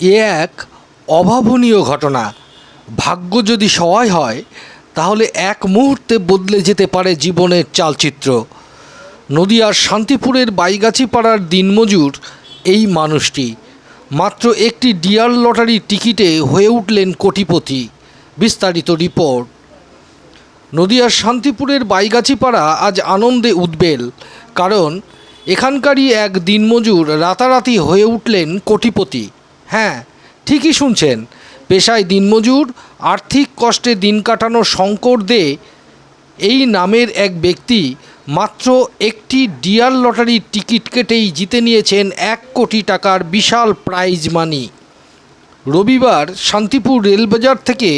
এ এক অভাবনীয় ঘটনা। ভাগ্য যদি সহায় হয়, তাহলে এক মুহূর্তে বদলে যেতে পারে জীবনের চালচিত্র। নদিয়ার শান্তিপুরের বাইগাছি পাড়ার দিনমজুর এই মানুষটি। মাত্র একটি ডিয়ার লটারির টিকিটে হয়ে উঠলেন কোটিপতি। বিস্তারিত রিপোর্ট। নদিয়ার শান্তিপুরের বাইগাছিপাড়া আজ আনন্দে উদ্বেল, কারণ এখানকারই এক দিনমজুর রাতারাতি হয়ে উঠলেন কোটিপতি। হ্যাঁ ঠিকই শুনছেন। পেশায় দিনমজুর, আর্থিক কষ্টে দিন কাটানো শঙ্কর দে, এই নামের এক ব্যক্তি মাত্র একটি ডিয়ার লটারির টিকিট কেটেই জিতে নিয়েছেন এক কোটি টাকার বিশাল প্রাইজ মানি রবিবার শান্তিপুর রেলবাজার থেকে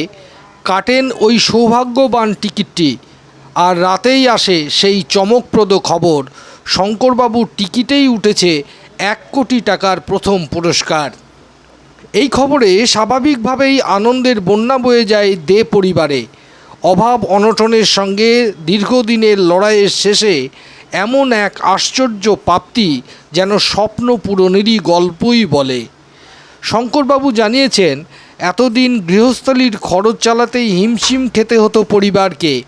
কাটেন ওই সৌভাগ্যবান টিকিটটি আর রাতেই আসে সেই চমকপ্রদ খবর। শঙ্করবাবুর টিকিটেই উঠেছে এক কোটি টাকার প্রথম পুরস্কার। এই খবরে স্বাভাবিকভাবেই আনন্দের বন্যা বয়ে যায় দে পরিবারে। অভাব অনটনের সঙ্গে দীর্ঘদিনের লড়াইয়ের শেষে এমন এক আশ্চর্য প্রাপ্তি যেন স্বপ্ন পূরণেরই গল্পই বলে। শঙ্করবাবু জানিয়েছেন, এতদিন গৃহস্থালির খরচ চালাতেই হিমশিম খেতে হতো পরিবারকে।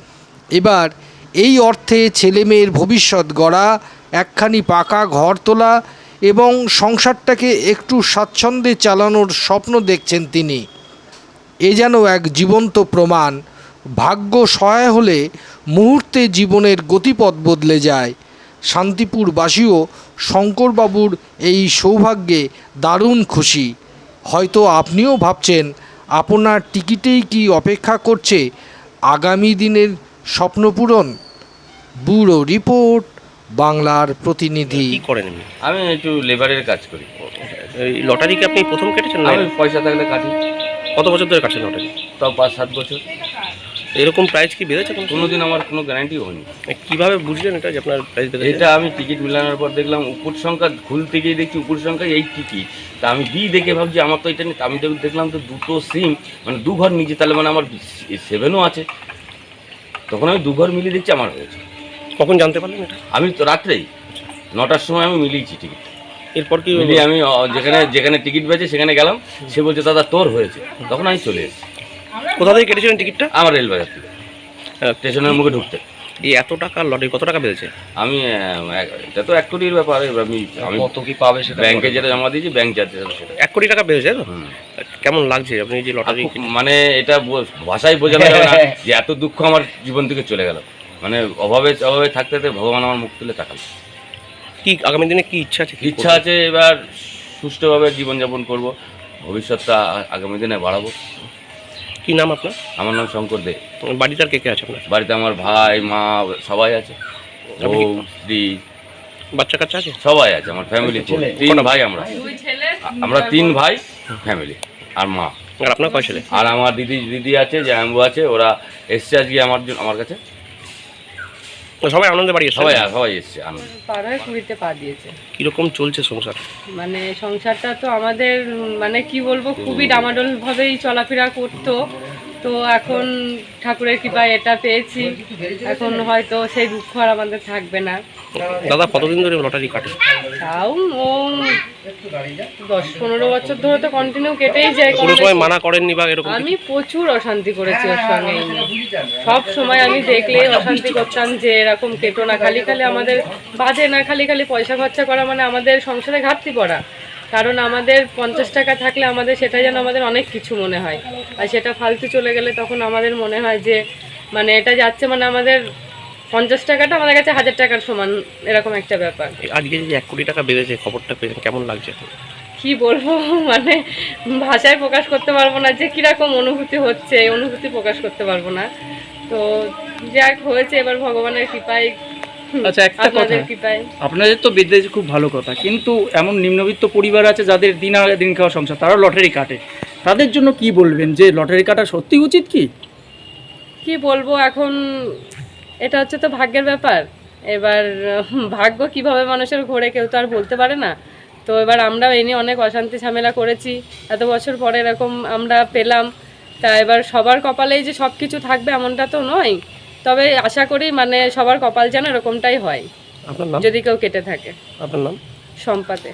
এবার এই অর্থে ছেলেমেয়ের ভবিষ্যৎ গড়া, একখানি পাকা ঘর তোলা এবং সংসারটাকে একটু স্বাচ্ছন্দ্যে চালানোর স্বপ্ন দেখছেন তিনি। এ যেন এক জীবন্ত প্রমাণ। ভাগ্য সহায় হলে মুহূর্তে জীবনের গতিপথ বদলে যায়। শান্তিপুরবাসীও শঙ্করবাবুর এই সৌভাগ্যে দারুণ খুশি। হয়তো আপনিও ভাবছেন, আপনার টিকিটেই কি অপেক্ষা করছে আগামী দিনের স্বপ্নপূরণ? ব্যুরো রিপোর্ট বাংলার প্রতিনিধি। কি করেন এমনি? আমি একটু লেবারের কাজ করি। এই লটারি কি আপনি প্রথম কেটেছেন না? আমি পয়সা থাকলে কাটি। কত বছর ধরে কাটছেন লটারি? তাও পাঁচ সাত বছর। এরকম প্রাইস কি বেড়েছে কোনো? কোনোদিন আমার কোনো গ্যারান্টি হয়নি। কীভাবে বুঝলেন এটা যে আপনার প্রাইস বেড়েছে? এটা আমি টিকিট মিলানোর পর দেখলাম উপর সংখ্যা খুলতে গিয়ে দেখছি উপর সংখ্যা এই টিকিট তা আমি বি দেখে ভাবছি আমার তো এটা নেই। তা আমি দেখ- দেখলাম তো দুটো সিম মানে দু ঘর নিচে তাহলে মানে আমার সেভেনও আছে। তখন আমি দু ঘর মিলিয়ে দেখছি আমার হয়েছে। কখন জানতে পারলেন এটা? আমি তো রাত্রেই। নটার সময় আমি মিলিয়েছি টিকিট। এরপর কি মিলিয়ে আমি যেখানে যেখানে টিকিট পেয়েছে সেখানে গেলাম। সে বলছে দাদা তোর হয়েছে। তখন আমি চলে এসেছি। কোথা থেকে কেটেছিলেন টিকিটটা? আমার রেলবাজার থেকে। হ্যাঁ, স্টেশনের মুখে ঢুকতে। এই এত টাকা লটারি কত টাকা বেড়েছে? আমি এক- এটা তো এক কোটির ব্যাপার। এবার আমি আমি কত কি পাবে সেটা ব্যাংকে যেটা জমা দিয়েছি ব্যাংক যাচ্ছে সেটা এক কোটি টাকা বেড়েছে তো? কেমন লাগছে আপনি যে লটারি মানে এটা ভাষায় বোঝানো যাবে না যে এত দুঃখ আমার জীবন থেকে চলে গেল। মানে অভাবে অভাবে থাকতে থাকতে ভগবান আমার মুখ তুলে তাকাল। কি আগামী দিনে কি ইচ্ছা আছে ইচ্ছা আছে এবার সুষ্ঠুভাবে জীবনযাপন করব ভবিষ্যৎটা আগামী দিনে বাড়াবো। কি নাম আপনার? আমার নাম শঙ্কর দে। বাড়িতে আর কে কে আছে আপনার? বাড়িতে আমার ভাই মা সবাই আছে। ও আপনি- স্ত্রী। বাচ্চা কাচ্চা আছে? সবাই আছে আমার ফ্যামিলি তিন ভাই আমরা। আমরা তিন ভাই ফ্যামিলি আর মা। আর আপনার কয় ছেলে? আর আমার দিদি দিদি আছে জ্যাম্বু আছে ওরা এসছে আজকে আমার জন্য আমার কাছে। সবাই আনন্দে বাড়ি সবাই সবাই এসছে আনন্দ। পার হয়ে কুড়িতে পা দিয়েছে। কীরকম চলছে সংসার? মানে সংসারটা তো আমাদের মানে কি বলব খুবই ডামাডোল ভাবেই চলাফেরা করতো। তো এখন ঠাকুরের কৃপায় এটা পেয়েছি। এখন হয়তো সেই দুঃখ আর আমাদের থাকবে না। দাদা কতদিন ধরে লটারি কাটে? তাও ও দশ পনেরো বছর ধরে তো কন্টিনিউ কেটেই যায় কোনো সময় মানা করেননি বা এরকম আমি প্রচুর অশান্তি করেছি ওর সঙ্গে। সব সময় আমি দেখলে অশান্তি করতাম যে এরকম কেটো না খালি খালি আমাদের বাজে না খালি খালি পয়সা খরচা করা মানে আমাদের সংসারে ঘাটতি পড়া। কারণ আমাদের পঞ্চাশ টাকা থাকলে আমাদের সেটা যেন আমাদের অনেক কিছু মনে হয়। আর সেটা ফালতু চলে গেলে তখন আমাদের মনে হয় যে মানে এটা যাচ্ছে মানে আমাদের পঞ্চাশ টাকাটা আমাদের কাছে হাজার টাকার সমান এরকম একটা ব্যাপার। আজকে যে এক কোটি টাকা বেড়েছে খবরটা পেয়েছেন কেমন লাগছে? কি বলব মানে ভাষায় প্রকাশ করতে পারব না যে কীরকম অনুভূতি হচ্ছে এই অনুভূতি প্রকাশ করতে পারব না। তো যাক হয়েছে এবার ভগবানের কৃপায় আচ্ছা, একটা কথা। আপনাদের তো বেঁধেছে খুব ভালো কথা কিন্তু এমন নিম্নবিত্ত পরিবার আছে যাদের দিন আগে দিন খাওয়া সংসার তারা লটারি কাটে। তাদের জন্য কি বলবেন যে লটারি কাটা সত্যি উচিত কি? কি বলব এখন এটা হচ্ছে তো ভাগ্যের ব্যাপার। এবার ভাগ্য কীভাবে মানুষের ঘোরে কেউ তো আর বলতে পারে না। তো এবার আমরা নিয়ে অনেক অশান্তি ঝামেলা করেছি। এত বছর পরে এরকম আমরা পেলাম। তা এবার সবার কপালেই যে সব কিছু থাকবে এমনটা তো নয়। তবে আশা করি মানে সবার কপাল যেন এরকমটাই হয় আপনার নাম? যদি কেউ কেটে থাকে। আপনার নাম? সম্পাতে।